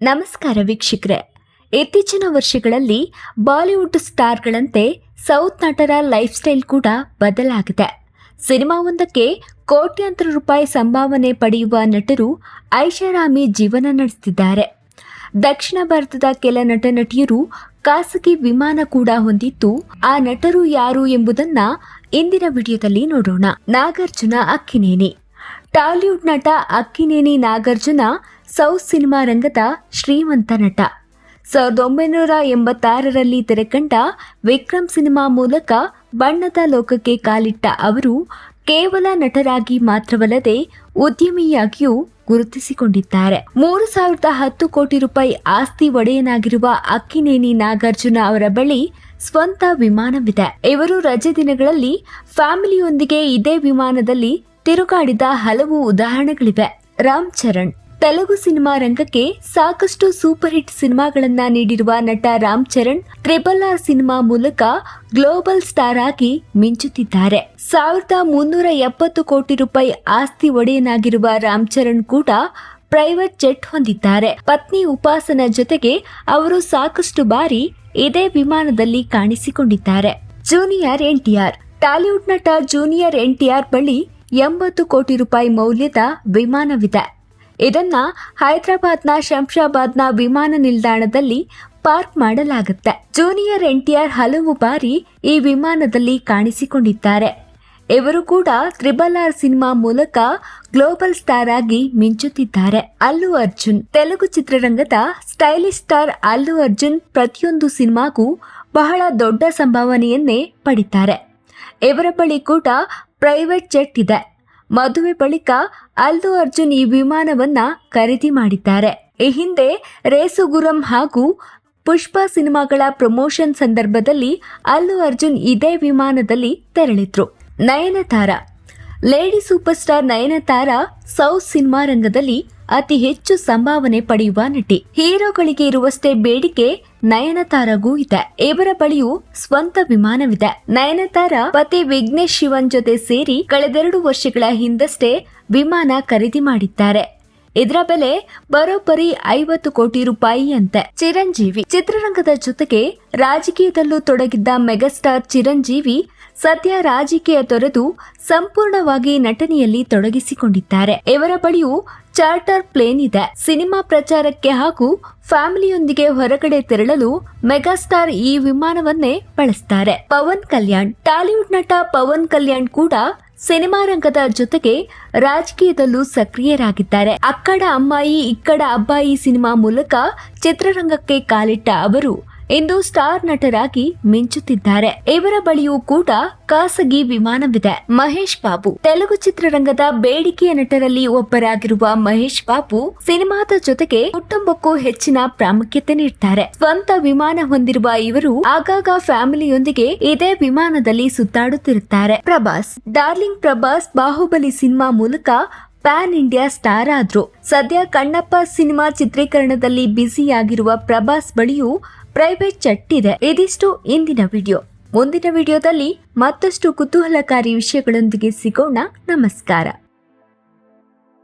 ನಮಸ್ಕಾರ ವೀಕ್ಷಕರೇ. ಇತ್ತೀಚಿನ ವರ್ಷಗಳಲ್ಲಿ ಬಾಲಿವುಡ್ ಸ್ಟಾರ್ಗಳಂತೆ ಸೌತ್ ನಟರ ಲೈಫ್ ಸ್ಟೈಲ್ ಕೂಡ ಬದಲಾಗಿದೆ. ಸಿನಿಮಾವೊಂದಕ್ಕೆ ಕೋಟ್ಯಾಂತರ ರೂಪಾಯಿ ಸಂಭಾವನೆ ಪಡೆಯುವ ನಟರು ಐಷಾರಾಮಿ ಜೀವನ ನಡೆಸುತ್ತಿದ್ದಾರೆ ದಕ್ಷಿಣ ಭಾರತದ ಕೆಲ ನಟ ನಟಿಯರು ಖಾಸಗಿ ವಿಮಾನ ಕೂಡ ಹೊಂದಿದ್ದು, ಆ ನಟರು ಯಾರು ಎಂಬುದನ್ನ ಇಂದಿನ ವಿಡಿಯೋದಲ್ಲಿ ನೋಡೋಣ. ನಾಗಾರ್ಜುನ ಅಕ್ಕಿನೇನಿ. ಟಾಲಿವುಡ್ ನಟ ಅಕ್ಕಿನೇನಿ ನಾಗಾರ್ಜುನ, ಸೌತ್ ಸಿನಿಮಾ ರಂಗದ ಶ್ರೀಮಂತ ನಟ. ಸಾವಿರದ ಒಂಬೈನೂರ ಎಂಬತ್ತಾರರಲ್ಲಿ ತೆರೆಕಂಡ ವಿಕ್ರಮ್ ಸಿನಿಮಾ ಮೂಲಕ ಬಣ್ಣದ ಲೋಕಕ್ಕೆ ಕಾಲಿಟ್ಟ ಅವರು ಕೇವಲ ನಟರಾಗಿ ಮಾತ್ರವಲ್ಲದೆ ಉದ್ಯಮಿಯಾಗಿಯೂ ಗುರುತಿಸಿಕೊಂಡಿದ್ದಾರೆ. ಮೂರು ಸಾವಿರದ ಹತ್ತು ಕೋಟಿ ರೂಪಾಯಿ ಆಸ್ತಿ ಒಡೆಯನಾಗಿರುವ ಅಕ್ಕಿನೇನಿ ನಾಗಾರ್ಜುನ ಅವರ ಬಳಿ ಸ್ವಂತ ವಿಮಾನವಿದೆ. ಇವರು ರಜೆ ದಿನಗಳಲ್ಲಿ ಫ್ಯಾಮಿಲಿಯೊಂದಿಗೆ ಇದೇ ವಿಮಾನದಲ್ಲಿ ತಿರುಗಾಡಿದ ಹಲವು ಉದಾಹರಣೆಗಳಿವೆ. ರಾಮ್ ಚರಣ್, ತೆಲುಗು ಸಿನಿಮಾ ರಂಗಕ್ಕೆ ಸಾಕಷ್ಟು ಸೂಪರ್ ಹಿಟ್ ಸಿನಿಮಾಗಳನ್ನ ನೀಡಿರುವ ನಟ Ram Charan, triple R cinema ಮೂಲಕ ಗ್ಲೋಬಲ್ ಸ್ಟಾರ್ ಆಗಿ ಮಿಂಚುತ್ತಿದ್ದಾರೆ. ಸಾವಿರದ ಮುನ್ನೂರ ಎಪ್ಪತ್ತು ಕೋಟಿ ರೂಪಾಯಿ ಆಸ್ತಿ ಒಡೆಯನಾಗಿರುವ ರಾಮ್ ಚರಣ್ ಕೂಡ ಪ್ರೈವೇಟ್ ಜೆಟ್ ಹೊಂದಿದ್ದಾರೆ. ಪತ್ನಿ ಉಪಾಸನ ಜೊತೆಗೆ ಅವರು ಸಾಕಷ್ಟು ಬಾರಿ ಇದೇ ವಿಮಾನದಲ್ಲಿ ಕಾಣಿಸಿಕೊಂಡಿದ್ದಾರೆ. ಜೂನಿಯರ್ ಎನ್ಟಿಆರ್, ಟಾಲಿವುಡ್ ನಟ ಜೂನಿಯರ್ ಎನ್ಟಿಆರ್ ಬಳಿ ಎಂಬತ್ತು ಕೋಟಿ ರೂಪಾಯಿ ಮೌಲ್ಯದ ವಿಮಾನವಿದೆ. ಇದನ್ನ ಹೈದರಾಬಾದ್ನ ಶಂಶಾಬಾದ್ನ ವಿಮಾನ ನಿಲ್ದಾಣದಲ್ಲಿ ಪಾರ್ಕ್ ಮಾಡಲಾಗುತ್ತೆ. ಜೂನಿಯರ್ ಎನ್ಟಿಆರ್ ಹಲವು ಬಾರಿ ಈ ವಿಮಾನದಲ್ಲಿ ಕಾಣಿಸಿಕೊಂಡಿದ್ದಾರೆ. ಇವರು ಕೂಡ ತ್ರಿಬಲ್ ಆರ್ ಸಿನಿಮಾ ಮೂಲಕ ಗ್ಲೋಬಲ್ ಸ್ಟಾರ್ ಆಗಿ ಮಿಂಚುತ್ತಿದ್ದಾರೆ. ಅಲ್ಲು ಅರ್ಜುನ್. ತೆಲುಗು ಚಿತ್ರರಂಗದ ಸ್ಟೈಲಿಶ್ ಸ್ಟಾರ್ ಅಲ್ಲು ಅರ್ಜುನ್ ಪ್ರತಿಯೊಂದು ಸಿನಿಮಾಗೂ ಬಹಳ ದೊಡ್ಡ ಸಂಭಾವನೆಯನ್ನೇ ಪಡಿತಾರೆ. ಇವರ ಬಳಿ ಕೂಡ ಪ್ರೈವೇಟ್ ಜೆಟ್ ಇದೆ. ಮದುವೆ ಬಳಿಕ ಅಲ್ಲು ಅರ್ಜುನ್ ಈ ವಿಮಾನವನ್ನ ಖರೀದಿ ಮಾಡಿದ್ದಾರೆ. ಈ ಹಿಂದೆ ರೇಸುಗುರಂ ಹಾಗೂ ಪುಷ್ಪ ಸಿನಿಮಾಗಳ ಪ್ರಮೋಷನ್ ಸಂದರ್ಭದಲ್ಲಿ ಅಲ್ಲು ಅರ್ಜುನ್ ಇದೇ ವಿಮಾನದಲ್ಲಿ ತೆರಳಿದ್ರು. Nayanthara. Lady superstar Nayanthara south cinema ರಂಗದಲ್ಲಿ ಅತಿ ಹೆಚ್ಚು ಸಂಭಾವನೆ ಪಡೆಯುವ ನಟಿ. ಹೀರೋಗಳಿಗೆ ಇರುವಷ್ಟೇ ಬೇಡಿಕೆ ನಯನತಾರಗೂ ಇದೆ. ಇವರ ಬಳಿಯೂ ಸ್ವಂತ ವಿಮಾನವಿದೆ. ನಯನತಾರ ಪತಿ ವಿಘ್ನೇಶ್ ಶಿವನ್ ಜೊತೆ ಸೇರಿ ಕಳೆದೆರಡು ವರ್ಷಗಳ ಹಿಂದಷ್ಟೇ ವಿಮಾನ ಖರೀದಿ ಮಾಡಿದ್ದಾರೆ. ಇದರ ಬೆಲೆ ಬರೋಬ್ಬರಿ ಐವತ್ತು ಕೋಟಿ ರೂಪಾಯಿ ಅಂತೆ ಚಿರಂಜೀವಿ ಚಿತ್ರರಂಗದ ಜೊತೆಗೆ ರಾಜಕೀಯದಲ್ಲೂ ತೊಡಗಿದ್ದ ಮೆಗಾಸ್ಟಾರ್ ಚಿರಂಜೀವಿ ಸದ್ಯ ರಾಜಕೀಯ ತೊರೆದು ಸಂಪೂರ್ಣವಾಗಿ ನಟನೆಯಲ್ಲಿ ತೊಡಗಿಸಿಕೊಂಡಿದ್ದಾರೆ. ಇವರ ಬಳಿಯೂ ಚಾರ್ಟರ್ ಪ್ಲೇನ್ ಇದೆ. ಸಿನಿಮಾ ಪ್ರಚಾರಕ್ಕೆ ಹಾಗೂ ಫ್ಯಾಮಿಲಿಯೊಂದಿಗೆ ಹೊರಗಡೆ ತೆರಳಲು ಮೆಗಾಸ್ಟಾರ್ ಈ ವಿಮಾನವನ್ನೇ ಬಳಸ್ತಾರೆ. ಪವನ್ ಕಲ್ಯಾಣ್. ಟಾಲಿವುಡ್ ನಟ ಪವನ್ ಕಲ್ಯಾಣ್ ಕೂಡ ಸಿನಿಮಾ ರಂಗದ ಜೊತೆಗೆ ರಾಜಕೀಯದಲ್ಲೂ ಸಕ್ರಿಯರಾಗಿದ್ದಾರೆ. ಅಕ್ಕಡ ಅಮ್ಮಾಯಿ ಇಕ್ಕಡ ಅಬ್ಬಾಯಿ ಸಿನಿಮಾ ಮೂಲಕ ಚಿತ್ರರಂಗಕ್ಕೆ ಕಾಲಿಟ್ಟ ಅವರು ಇಂದು ಸ್ಟಾರ್ ನಟರಾಗಿ ಮಿಂಚುತ್ತಿದ್ದಾರೆ. ಇವರ ಬಳಿಯೂ ಕೂಡ ಖಾಸಗಿ ವಿಮಾನವಿದೆ. ಮಹೇಶ್ ಬಾಬು. ತೆಲುಗು ಚಿತ್ರರಂಗದ ಬೇಡಿಕೆಯ ನಟರಲ್ಲಿ ಒಬ್ಬರಾಗಿರುವ ಮಹೇಶ್ ಬಾಬು ಸಿನಿಮಾದ ಜೊತೆಗೆ ಕುಟುಂಬಕ್ಕೂ ಹೆಚ್ಚಿನ ಪ್ರಾಮುಖ್ಯತೆ ನೀಡ್ತಾರೆ. ಸ್ವಂತ ವಿಮಾನ ಹೊಂದಿರುವ ಇವರು ಆಗಾಗ ಫ್ಯಾಮಿಲಿಯೊಂದಿಗೆ ಇದೇ ವಿಮಾನದಲ್ಲಿ ಸುತ್ತಾಡುತ್ತಿರುತ್ತಾರೆ. ಪ್ರಭಾಸ್. ಡಾರ್ಲಿಂಗ್ ಪ್ರಭಾಸ್ ಬಾಹುಬಲಿ ಸಿನಿಮಾ ಮೂಲಕ ಪ್ಯಾನ್ ಇಂಡಿಯಾ ಸ್ಟಾರ್ ಆದ್ರು. ಸದ್ಯ ಕಣ್ಣಪ್ಪ ಸಿನಿಮಾ ಚಿತ್ರೀಕರಣದಲ್ಲಿ ಬ್ಯುಸಿಯಾಗಿರುವ ಪ್ರಭಾಸ್ ಬಳಿಯೂ ಪ್ರೈವೇಟ್ ಚಟ್ ಇದೆ ಇದಿಷ್ಟು ಇಂದಿನ ವಿಡಿಯೋ. ಮುಂದಿನ ವಿಡಿಯೋದಲ್ಲಿ ಮತ್ತಷ್ಟು ಕುತೂಹಲಕಾರಿ ವಿಷಯಗಳೊಂದಿಗೆ ಸಿಗೋಣ. ನಮಸ್ಕಾರ.